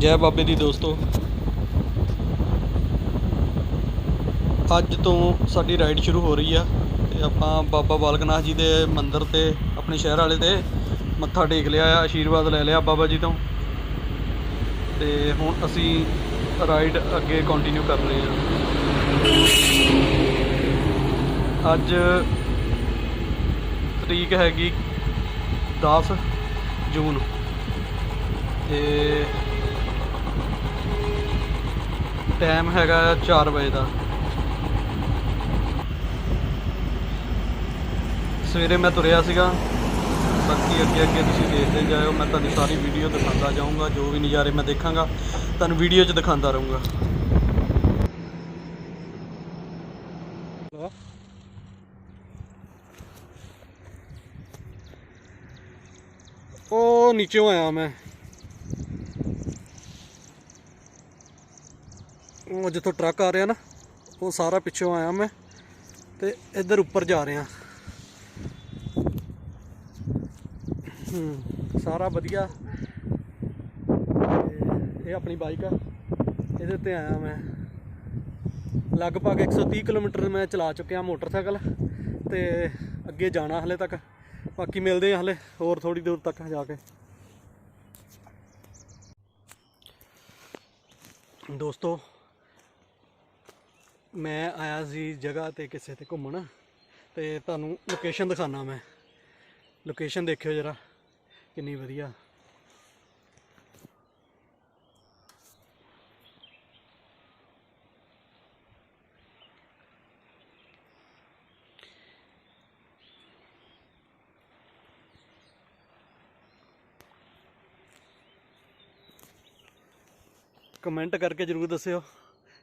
ਜੈ ਬਾਬੇ ਦੀ ਦੋਸਤੋ। ਅੱਜ ਤੋਂ ਸਾਡੀ ਰਾਈਡ ਸ਼ੁਰੂ ਹੋ ਰਹੀ ਆ ਤੇ ਆਪਾਂ ਬਾਬਾ ਬਾਲਕਨਾਥ ਜੀ ਦੇ ਮੰਦਿਰ ਤੇ, ਆਪਣੇ ਸ਼ਹਿਰ ਵਾਲੇ ਤੇ ਮੱਥਾ ਟੇਕ ਲਿਆ ਆ, ਆਸ਼ੀਰਵਾਦ ਲੈ ਲਿਆ ਬਾਬਾ ਜੀ ਤੋਂ। ਤੇ ਹੁਣ ਅਸੀਂ ਰਾਈਡ ਅੱਗੇ ਕੰਟੀਨਿਊ ਕਰ ਰਹੇ ਹਾਂ। ਅੱਜ ਤਰੀਕ ਹੈਗੀ 10 ਜੂਨ। ਤੇ ਟਾਈਮ ਹੈਗਾ 4 ਵਜੇ ਦਾ। ਸਵੇਰੇ ਮੈਂ ਤੁਰਿਆ ਸੀਗਾ। ਬਾਕੀ ਅੱਗੇ ਅੱਗੇ ਤੁਸੀਂ ਦੇਖਦੇ ਜਾਇਓ। ਮੈਂ ਤੁਹਾਨੂੰ ਸਾਰੀ ਵੀਡੀਓ ਦਿਖਾਉਂਦਾ ਜਾਊਂਗਾ। ਜੋ ਵੀ ਨਜ਼ਾਰੇ ਮੈਂ ਦੇਖਾਂਗਾ ਤੁਹਾਨੂੰ ਵੀਡੀਓ 'ਚ ਦਿਖਾਉਂਦਾ ਰਹੂੰਗਾ। ਉਹ ਨੀਚੋਂ ਆਇਆ ਮੈਂ। ਜਿੱਥੋਂ ਟਰੱਕ ਆ ਰਿਹਾ ਨਾ, ਉਹ ਸਾਰਾ ਪਿੱਛੋਂ ਆਇਆ ਮੈਂ ਤੇ ਇੱਧਰ ਉੱਪਰ ਜਾ ਰਿਹਾ। ਹੂੰ, ਸਾਰਾ ਵਧੀਆ। ਇਹ ਆਪਣੀ ਬਾਈਕ ਆ, ਇਹਦੇ ਉੱਤੇ ਆਇਆ ਮੈਂ। ਲਗਭਗ 130 ਕਿਲੋਮੀਟਰ ਮੈਂ ਚਲਾ ਚੁੱਕਿਆ ਮੋਟਰਸਾਈਕਲ ਤੇ ਅੱਗੇ ਜਾਣਾ ਹਲੇ ਤੱਕ, ਬਾਕੀ ਮਿਲਦੇ ਆ ਹਲੇ ਹੋਰ ਥੋੜੀ ਦੂਰ ਤੱਕ ਜਾ ਕੇ। ਦੋਸਤੋ ਮੈਂ ਆਇਆ ਸੀ ਜਗ੍ਹਾ ਤੇ ਕਿਸੇ ਤੇ ਘੁੰਮਣ ਤੇ ਤੁਹਾਨੂੰ ਲੋਕੇਸ਼ਨ ਦਿਖਾਣਾ ਮੈਂ। ਲੋਕੇਸ਼ਨ ਦੇਖਿਓ ਜਰਾ, ਕਿੰਨੀ ਵਧੀਆ। ਕਮੈਂਟ ਕਰਕੇ ਜਰੂਰ ਦੱਸਿਓ।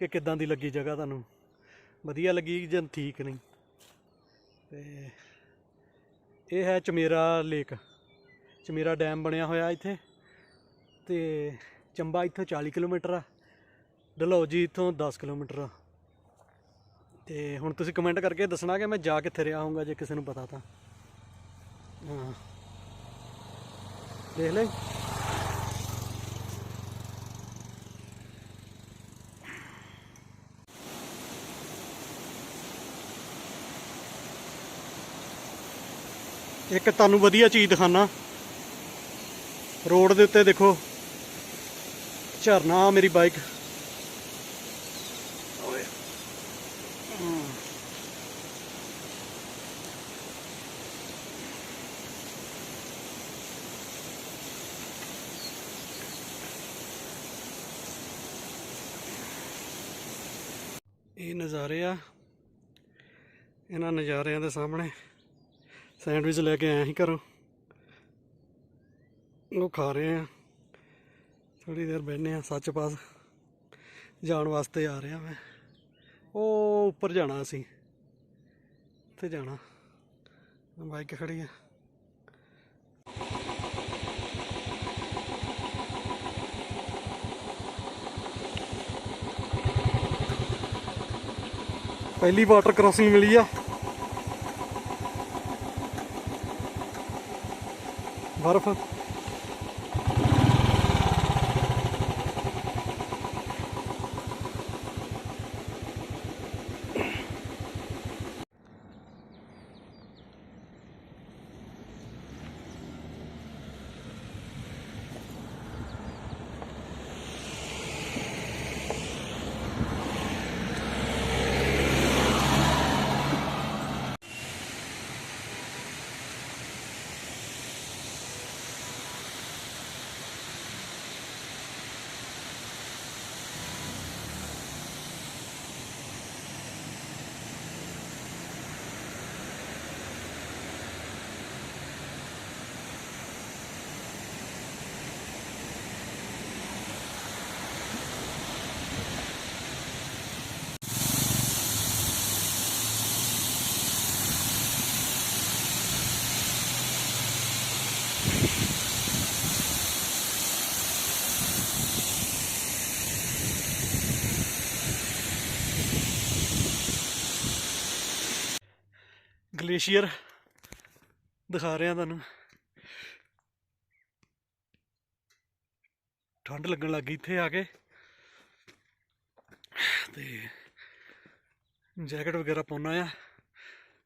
ਕਿ ਕਿੱਦਾਂ ਦੀ ਲੱਗੀ ਜਗ੍ਹਾ ਤੁਹਾਨੂੰ? ਵਧੀਆ ਲੱਗੀ ਜਾਂ ਠੀਕ ਨਹੀਂ? ਤੇ ਇਹ ਹੈ ਚਮੇਰਾ ਲੇਕ। ਚਮੇਰਾ ਡੈਮ ਬਣਿਆ ਹੋਇਆ ਇੱਥੇ। ਤੇ ਚੰਬਾ ਇੱਥੋਂ 40 ਕਿਲੋਮੀਟਰ ਆ। ਡਲਹੌਜੀ ਇੱਥੋਂ 10 ਕਿਲੋਮੀਟਰ ਆ। ਤੇ ਹੁਣ ਤੁਸੀਂ ਕਮੈਂਟ ਕਰਕੇ ਦੱਸਣਾ ਕਿ ਮੈਂ ਜਾ ਕਿੱਥੇ ਰਿਹਾ ਹੋਊਗਾ ਜੇ ਕਿਸੇ ਨੂੰ ਪਤਾ ਤਾਂ। ਹਾਂ। ਦੇਖ ਲੈ। ਇੱਕ ਤੁਹਾਨੂੰ ਵਧੀਆ ਚੀਜ਼ ਦਿਖਾਣਾ ਰੋਡ ਦੇ ਉੱਤੇ ਦੇਖੋ। ਝਰਨਾ ਮੇਰੀ ਬਾਈਕ। ਹਮ। ਇਹ ਨਜ਼ਾਰੇ ਆ। ਇਹਨਾਂ ਨਜ਼ਾਰਿਆਂ ਦੇ ਸਾਹਮਣੇ ਸੈਂਡਵਿਚ ਲੈ ਕੇ ਆਇਆ ਸੀ ਘਰੋਂ। ਉਹ ਖਾ ਰਹੇ ਆ। ਥੋੜੀ ਦੇਰ ਬੈਠਨੇ ਆ, ਸੱਚ ਪਾਸ। ਜਾਣ ਵਾਸਤੇ ਆ ਰਿਹਾ ਮੈਂ। ਉਹ ਉੱਪਰ ਜਾਣਾ ਅਸੀਂ ਉੱਥੇ ਜਾਣਾ। ਬਾਈਕ ਖੜੀ ਆ। ਪਹਿਲੀ ਵਾਟਰ ਕ੍ਰਾਸਿੰਗ ਮਿਲੀ ਆ। Agora foi ਗਲੇਸ਼ੀਅਰ ਦਿਖਾ ਰਿਹਾ ਤੁਹਾਨੂੰ। ਠੰਡ ਲੱਗਣ ਲੱਗ ਗਈ ਇੱਥੇ ਆ ਕੇ। ਤੇ ਜੈਕਟ ਵਗੈਰਾ ਪਾਉਣਾ ਆ।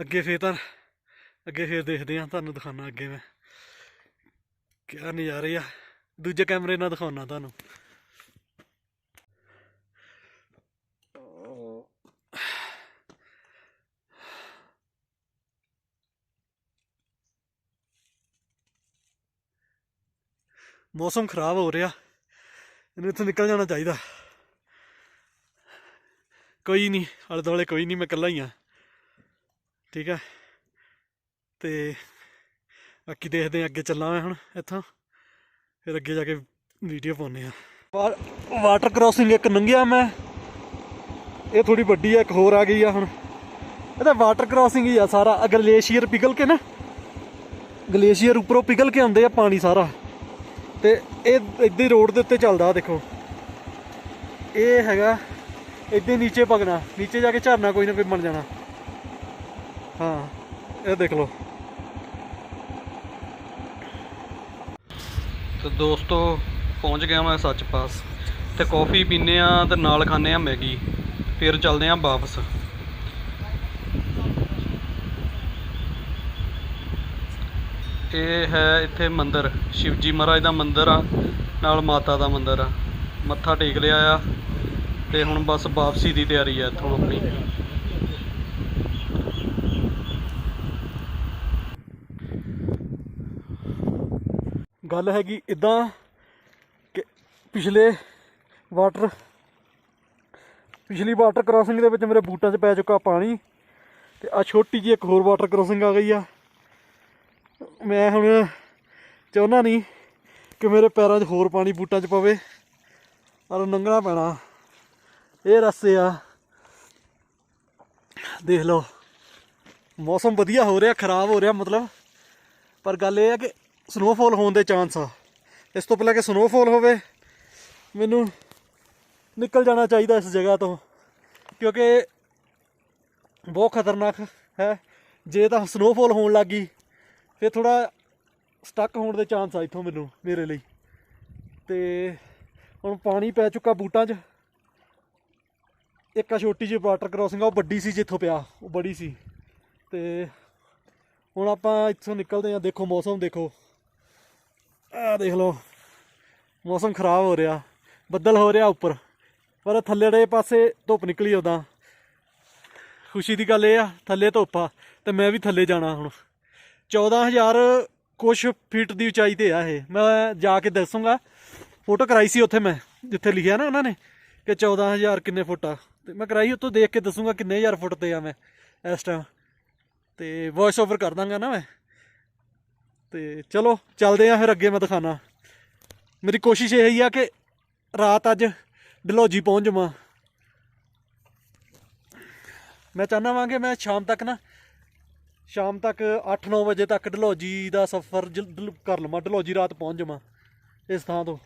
ਅੱਗੇ ਫੇਰ ਤਾਂ, ਅੱਗੇ ਫੇਰ ਦੇਖਦੇ ਆ ਤੁਹਾਨੂੰ ਦਿਖਾਣਾ ਅੱਗੇ ਮੈਂ। ਕਿਆ ਨਜ਼ਾਰੇ ਆ। ਦੂਜੇ ਕੈਮਰੇ ਨਾਲ ਦਿਖਾਉਣਾ ਤੁਹਾਨੂੰ। ਮੌਸਮ ਖਰਾਬ ਹੋ ਰਿਹਾ। ਇਹਨੂੰ ਇੱਥੋਂ ਨਿਕਲ ਜਾਣਾ ਚਾਹੀਦਾ। ਕੋਈ ਨਹੀਂ ਆਲੇ ਦੁਆਲੇ ਕੋਈ ਨਹੀਂ, ਮੈਂ ਇਕੱਲਾ ਹੀ ਆ ਠੀਕ ਹੈ ਤੇ ਬਾਕੀ ਦੇਖਦੇ ਆ ਅੱਗੇ ਚੱਲਾਂ ਮੈਂ ਹੁਣ ਇੱਥੋਂ। ਫਿਰ ਅੱਗੇ ਜਾ ਕੇ ਵੀਡੀਓ ਪਾਉਨੇ ਆ ਵਾਟਰ ਕ੍ਰਾਸਿੰਗ ਇੱਕ ਲੰਘਿਆ ਮੈਂ। ਇਹ ਥੋੜੀ ਵੱਡੀ ਆ, ਇੱਕ ਹੋਰ ਆ ਗਈ ਆ ਹੁਣ। ਇਹ ਤਾਂ ਵਾਟਰ ਕ੍ਰਾਸਿੰਗ ਹੀ ਆ ਸਾਰਾ। ਅਗਰ ਗਲੇਸ਼ੀਅਰ ਪਿਘਲ ਕੇ ਨਾ। ਗਲੇਸ਼ੀਅਰ ਉੱਪਰੋਂ ਪਿਘਲ ਕੇ ਆਉਂਦੇ ਆ ਪਾਣੀ ਸਾਰਾ। ਤੇ ਇਹ ਇੱਦਾਂ ਰੋਡ ਦੇ ਉੱਤੇ ਚੱਲਦਾ ਦੇਖੋ। ਇਹ ਹੈਗਾ ਇੱਦਾਂ ਨੀਚੇ ਭਗਣਾ ਨੀਚੇ ਜਾ ਕੇ ਝਰਨਾ ਕੋਈ ਨਾ ਕੋਈ ਬਣ ਜਾਣਾ। ਹਾਂ, ਇਹ ਦੇਖ ਲਓ। ਤੇ ਦੋਸਤੋ, ਪਹੁੰਚ ਗਿਆ ਮੈਂ ਸੱਚ ਪਾਸ। ਤੇ ਕੌਫੀ ਪੀਨੇ ਆ ਤੇ ਨਾਲ ਖਾਣੇ ਆ ਮੈਗੀ। ਫਿਰ ਚੱਲਦੇ ਆ ਵਾਪਸ। ਇਹ ਹੈ ਇੱਥੇ ਮੰਦਿਰ, ਸ਼ਿਵਜੀ ਮਹਾਰਾਜ ਦਾ ਮੰਦਿਰ ਆ, ਨਾਲ ਮਾਤਾ ਦਾ ਮੰਦਿਰ ਆ। ਮੱਥਾ ਟੇਕ ਲਿਆ ਆ ਤੇ ਹੁਣ ਬਸ ਵਾਪਸੀ ਦੀ ਤਿਆਰੀ ਆ ਇੱਥੋਂ ਆਪਣੀ। ਗੱਲ ਹੈਗੀ ਇਦਾਂ ਕਿ ਪਿਛਲੇ ਵਾਟਰ, ਪਿਛਲੀ ਵਾਟਰ ਕ੍ਰਾਸਿੰਗ ਦੇ ਵਿੱਚ ਮੇਰੇ ਬੂਟਾਂ 'ਚ ਪੈ ਚੁੱਕਾ ਪਾਣੀ ਤੇ ਆ ਛੋਟੀ ਜਿਹੀ ਇੱਕ ਹੋਰ ਵਾਟਰ ਕ੍ਰਾਸਿੰਗ ਆ ਗਈ ਆ। ਮੈਂ ਹੁਣ ਚਾਹੁੰਦਾ ਨਹੀਂ ਕਿ ਮੇਰੇ ਪੈਰਾਂ 'ਚ ਹੋਰ ਪਾਣੀ ਬੂਟਾਂ 'ਚ ਪਵੇ ਔਰ ਲੰਘਣਾ ਪੈਣਾ। ਇਹ ਰਸਤੇ ਆ। ਦੇਖ ਲਓ, ਮੌਸਮ ਵਧੀਆ ਹੋ ਰਿਹਾ, ਖਰਾਬ ਹੋ ਰਿਹਾ ਮਤਲਬ। ਪਰ ਗੱਲ ਇਹ ਆ ਕਿ ਸਨੋਫਾਲ ਹੋਣ ਦੇ ਚਾਂਸ ਆ। ਇਸ ਤੋਂ ਪਹਿਲਾਂ ਕਿ ਸਨੋਫਾਲ ਹੋਵੇ, ਮੈਨੂੰ ਨਿਕਲ ਜਾਣਾ ਚਾਹੀਦਾ ਇਸ ਜਗ੍ਹਾ ਤੋਂ। ਕਿਉਂਕਿ ਬਹੁਤ ਖਤਰਨਾਕ ਹੈ। ਜੇ ਤਾਂ ਸਨੋਫਾਲ ਹੋਣ ਲੱਗੀ ਫਿਰ ਥੋੜਾ ਸਟਕ ਹੋਣ ਦੇ ਚਾਂਸ ਆ ਇੱਥੋਂ ਮੈਨੂੰ, ਮੇਰੇ ਲਈ। ਤੇ ਹੁਣ ਪਾਣੀ ਪੈ ਚੁੱਕਾ ਬੂਟਾਂ 'ਚ। ਇੱਕ ਆ ਛੋਟੀ ਜਿਹੀ ਵਾਟਰ ਕ੍ਰਾਸਿੰਗ ਆ, ਉਹ ਵੱਡੀ ਸੀ ਜਿੱਥੋਂ ਪਿਆ, ਉਹ ਬੜੀ ਸੀ। ਤੇ ਹੁਣ ਆਪਾਂ ਇੱਥੋਂ ਨਿਕਲਦੇ ਆ ਦੇਖੋ ਮੌਸਮ ਦੇਖੋ। ਆ ਦੇਖ ਲਓ, ਮੌਸਮ ਖਰਾਬ ਹੋ ਰਿਹਾ, ਬੱਦਲ ਹੋ ਰਿਹਾ ਉੱਪਰ। ਪਰ ਥੱਲੇੜੇ ਪਾਸੇ ਧੁੱਪ ਨਿਕਲੀ ਉਦਾਂ ਖੁਸ਼ੀ ਦੀ ਗੱਲ ਇਹ ਆ, ਥੱਲੇ ਧੁੱਪ ਆ, ਤੇ ਮੈਂ ਵੀ ਥੱਲੇ ਜਾਣਾ ਹੁਣ। 14000 ਕੁਛ ਫੀਟ ਦੀ ਉਚਾਈ ਤੇ ਆ ਇਹ। ਮੈਂ ਜਾ ਕੇ ਦੱਸੂਗਾ। ਫੋਟੋ ਕਰਾਈ ਸੀ ਉੱਥੇ ਮੈਂ, ਜਿੱਥੇ ਲਿਖਿਆ ਨਾ ਉਹਨਾਂ ਨੇ ਕਿ 14000 ਕਿੰਨੇ ਫੁੱਟ ਆ। ਤੇ ਮੈਂ ਕਰਾਈ ਉੱਥੋਂ ਦੇਖ ਕੇ ਦੱਸੂਗਾ ਕਿੰਨੇ ਹਜ਼ਾਰ ਫੁੱਟ ਤੇ ਆ ਮੈਂ ਇਸ ਟਾਈਮ ਤੇ ਵੌਇਸ ਓਵਰ ਕਰ ਦਾਂਗਾ ਨਾ ਮੈਂ। ਤੇ ਚਲੋ, ਚੱਲਦੇ ਆ ਫਿਰ ਅੱਗੇ ਮੈਂ ਦਿਖਾਣਾ। ਮੇਰੀ ਕੋਸ਼ਿਸ਼ ਇਹ ਹੀ ਆ ਕਿ ਰਾਤ ਅੱਜ ਡਲਹੌਜੀ ਪਹੁੰਚ ਜਾਵਾਂ। ਮੈਂ ਚਾਹੁੰਦਾ ਵਾਂ ਕਿ ਮੈਂ ਸ਼ਾਮ ਤੱਕ ਨਾ ਸ਼ਾਮ ਤੱਕ 8-9 ਵਜੇ ਤੱਕ ਡਲਹੌਜੀ ਦਾ ਸਫ਼ਰ ਕਰ ਲਵਾਂ ਡਲਹੌਜੀ ਰਾਤ ਪਹੁੰਚ ਜਾਵਾਂ, ਇਸ ਥਾਂ ਤੋਂ।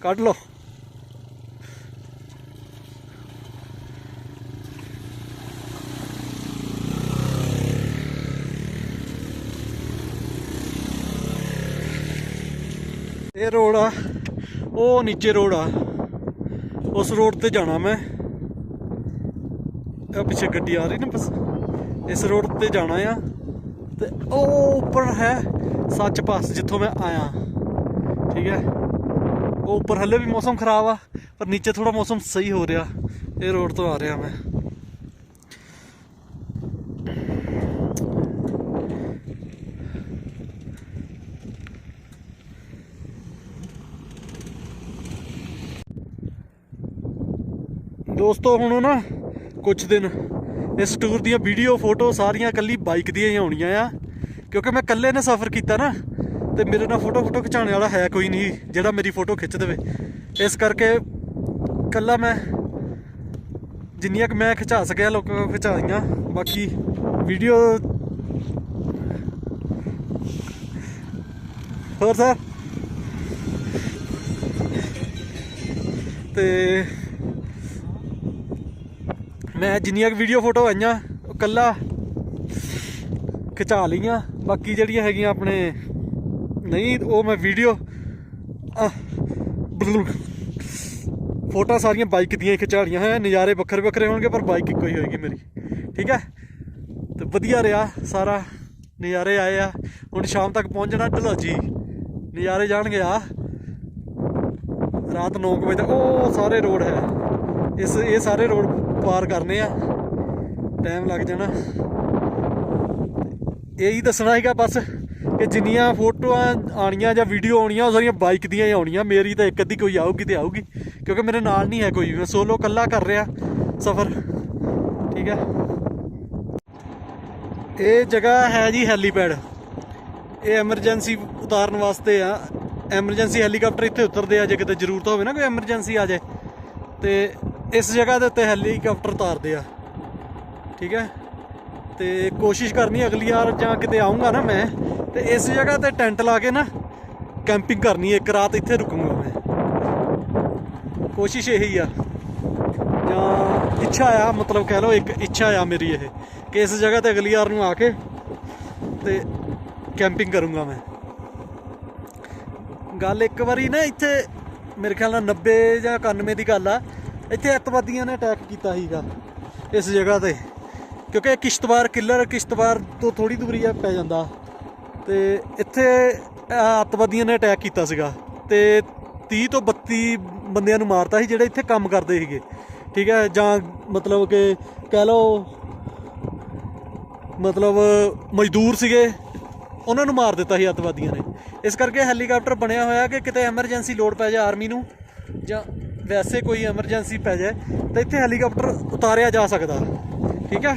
ਕੱਢ ਲਓ। ਇਹ ਰੋਡ ਆ। ਉਹ ਨੀਚੇ ਰੋਡ ਆ। ਉਸ ਰੋਡ ਤੇ ਜਾਣਾ ਮੈਂ। ਇਹ ਪਿੱਛੇ ਗੱਡੀ ਆ ਰਹੀ ਨਾ ਬਸ। ਇਸ ਰੋਡ ਤੇ ਜਾਣਾ ਆ। ਤੇ ਉਹ ਉੱਪਰ ਹੈ ਸੱਚ ਪਾਸ, ਜਿੱਥੋਂ ਮੈਂ ਆਇਆ। ਠੀਕ ਹੈ? ਉਹ ਉੱਪਰ ਹੱਲੇ ਵੀ ਮੌਸਮ ਖਰਾਬ ਆ, ਪਰ ਨੀਚੇ ਥੋੜਾ ਮੌਸਮ ਸਹੀ ਹੋ ਰਿਹਾ। ਇਹ ਰੋਡ ਤੋਂ ਆ ਰਿਹਾ ਮੈਂ। ਦੋਸਤੋ, ਹੁਣ ਨਾ ਕੁਝ ਦਿਨ ਇਸ ਟੂਰ ਦੀਆਂ ਵੀਡੀਓ ਫੋਟੋ ਸਾਰੀਆਂ ਕੱਲੀ ਬਾਈਕ ਦੀਆਂ ਹੀ ਆਉਣੀਆਂ ਆ। ਕਿਉਂਕਿ ਮੈਂ ਇਕੱਲੇ ਨੇ ਸਫ਼ਰ ਕੀਤਾ ਨਾ, ਤੇ ਮੇਰੇ ਨਾਲ ਫੋਟੋ ਫੋਟੋ ਖਿਚਾਉਣ ਵਾਲਾ ਹੈ ਕੋਈ ਨਹੀਂ, ਜਿਹੜਾ ਮੇਰੀ ਫੋਟੋ ਖਿੱਚ ਦੇਵੇ। ਇਸ ਕਰਕੇ ਇਕੱਲਾ ਮੈਂ, ਜਿੰਨੀਆਂ ਕਿ ਮੈਂ ਖਿਚਾ ਸਕਿਆ, ਲੋਕਾਂ ਕੋਲ ਖਿਚਾਈਆਂ। ਬਾਕੀ ਵੀਡੀਓ ਹੋਰ ਸਰ? ਤੇ ਮੈਂ ਜਿੰਨੀਆਂ ਕਿ ਵੀਡੀਓ ਫੋਟੋ ਆਈਆਂ, ਉਹ ਕੱਲਾ ਖਿਚਾ ਲਈਆਂ। ਬਾਕੀ ਜਿਹੜੀਆਂ ਹੈਗੀਆਂ ਆਪਣੇ, ਨਹੀਂ, ਉਹ ਮੈਂ ਵੀਡੀਓ ਫੋਟੋ ਸਾਰੀਆਂ ਬਾਈਕ ਦੀਆਂ ਹੀ ਖਿਚਾੜੀਆਂ ਹੈ, ਨਜ਼ਾਰੇ ਵੱਖਰੇ ਵੱਖਰੇ ਹੋਣਗੇ, ਪਰ ਬਾਈਕ ਇੱਕੋ ਹੀ ਹੋਏਗੀ ਮੇਰੀ। ਠੀਕ ਹੈ? ਤੇ ਵਧੀਆ ਰਿਹਾ, ਸਾਰਾ ਨਜ਼ਾਰੇ ਆਏ ਆ। ਹੁਣ ਸ਼ਾਮ ਤੱਕ ਪਹੁੰਚਣਾ ਢਲੋਜੀ ਨਜ਼ਾਰੇ ਜਾਣਗੇ ਆ ਰਾਤ 9 ਵਜੇ ਤੱਕ, ਉਹ ਸਾਰੇ ਰੋਡ ਹੈ। ਇਸ, ਇਹ ਸਾਰੇ ਰੋਡ ਪਾਰ ਕਰਨੇ ਆ। ਟਾਈਮ ਲੱਗ ਜਾਣਾ। ਇਹੀ ਦੱਸਣਾ ਹੈਗਾ ਬਸ ਕਿ ਜਿੰਨੀਆਂ ਫੋਟੋਆਂ ਆਣੀਆਂ ਜਾਂ ਵੀਡੀਓ ਆਉਣੀਆਂ, ਉਹ ਸਾਰੀਆਂ ਬਾਈਕ ਦੀਆਂ ਹੀ ਆਉਣੀਆਂ। ਮੇਰੀ ਤਾਂ ਇੱਕ ਅੱਧੀ ਕੋਈ ਆਊਗੀ ਤੇ ਆਊਗੀ, ਕਿਉਂਕਿ ਮੇਰੇ ਨਾਲ ਨਹੀਂ ਹੈ ਕੋਈ। ਮੈਂ ਸੋਲੋ ਇਕੱਲਾ ਕਰ ਰਿਹਾ ਸਫ਼ਰ। ਠੀਕ ਹੈ ਇਹ ਜਗ੍ਹਾ ਹੈ ਜੀ ਹੈਲੀਪੈਡ। ਇਹ ਐਮਰਜੈਂਸੀ ਉਤਾਰਨ ਵਾਸਤੇ ਆ। ਐਮਰਜੈਂਸੀ ਹੈਲੀਕਾਪਟਰ ਇੱਥੇ ਉਤਰਦੇ ਆ, ਜੇ ਕਿਤੇ ਜ਼ਰੂਰਤ ਹੋਵੇ ਨਾ, ਕੋਈ ਐਮਰਜੈਂਸੀ ਆ ਜਾਏ। ਤੇ ਇਸ ਜਗ੍ਹਾ ਦੇ ਉੱਤੇ ਹੈਲੀਕਾਪਟਰ ਉਤਾਰਦੇ ਆ। ਠੀਕ ਹੈ? ਤੇ ਕੋਸ਼ਿਸ਼ ਕਰਨੀ ਅਗਲੀ ਵਾਰ ਜਾਂ ਕਿਤੇ ਆਉਂਗਾ ਨਾ ਮੈਂ, ਤੇ ਇਸ ਜਗ੍ਹਾ ਤੇ ਟੈਂਟ ਲਾ ਕੇ ਨਾ ਕੈਂਪਿੰਗ ਕਰਨੀ ਇੱਕ ਰਾਤ ਇੱਥੇ ਰੁਕੂੰਗਾ ਮੈਂ। ਕੋਸ਼ਿਸ਼ ਇਹੀ ਆ। ਜਾਂ ਇੱਛਾ ਆ, ਮਤਲਬ ਕਹਿ ਲਓ ਇੱਕ ਇੱਛਾ ਆ ਮੇਰੀ ਇਹ, ਕਿ ਇਸ ਜਗ੍ਹਾ ਤੇ ਅਗਲੀ ਵਾਰ ਨੂੰ ਆ ਕੇ ਤੇ ਕੈਂਪਿੰਗ ਕਰੂੰਗਾ ਮੈਂ। ਗੱਲ ਇੱਕ ਵਾਰੀ ਨਾ ਇੱਥੇ ਮੇਰੇ ਖਿਆਲ ਨਾਲ 90 ਜਾਂ 91 ਦੀ ਗੱਲ ਆ ਇੱਥੇ ਅੱਤਵਾਦੀਆਂ ਨੇ ਅਟੈਕ ਕੀਤਾ ਸੀਗਾ ਇਸ ਜਗ੍ਹਾ ਤੇ। ਕਿਉਂਕਿ ਇਹ ਕਿਸ਼ਤਵਾੜ ਕਿਲਰ ਕਿਸ਼ਤਵਾੜ ਤੋਂ ਥੋੜੀ ਦੂਰੀ ਆ ਪੈ ਜਾਂਦਾ। ਤੇ ਇੱਥੇ ਅਹ, ਅੱਤਵਾਦੀਆਂ ਨੇ ਅਟੈਕ ਕੀਤਾ ਸੀਗਾ। ਤੇ 30 ਤੋਂ 32 ਬੰਦਿਆਂ ਨੂੰ ਮਾਰਤਾ ਸੀ ਜਿਹੜੇ ਇੱਥੇ ਕੰਮ ਕਰਦੇ ਸੀਗੇ। ਠੀਕ ਹੈ ਜਾਂ ਮਤਲਬ ਕਿ ਕਹਿ ਲਓ ਮਤਲਬ ਮਜ਼ਦੂਰ ਸੀਗੇ ਉਹਨਾਂ ਨੂੰ ਮਾਰ ਦਿੱਤਾ ਸੀ ਅੱਤਵਾਦੀਆਂ ਨੇ। ਇਸ ਕਰਕੇ ਹੈਲੀਕਾਪਟਰ ਬਣਿਆ ਹੋਇਆ ਕਿ ਕਿਤੇ ਐਮਰਜੈਂਸੀ ਲੋਡ ਪੈ ਜਾਏ ਆਰਮੀ ਨੂੰ ਜਾਂ ਵੈਸੇ ਕੋਈ ਐਮਰਜੈਂਸੀ ਪੈ ਜਾਏ ਤਾਂ ਇੱਥੇ ਹੈਲੀਕਾਪਟਰ ਉਤਾਰਿਆ ਜਾ ਸਕਦਾ। ਠੀਕ ਹੈ?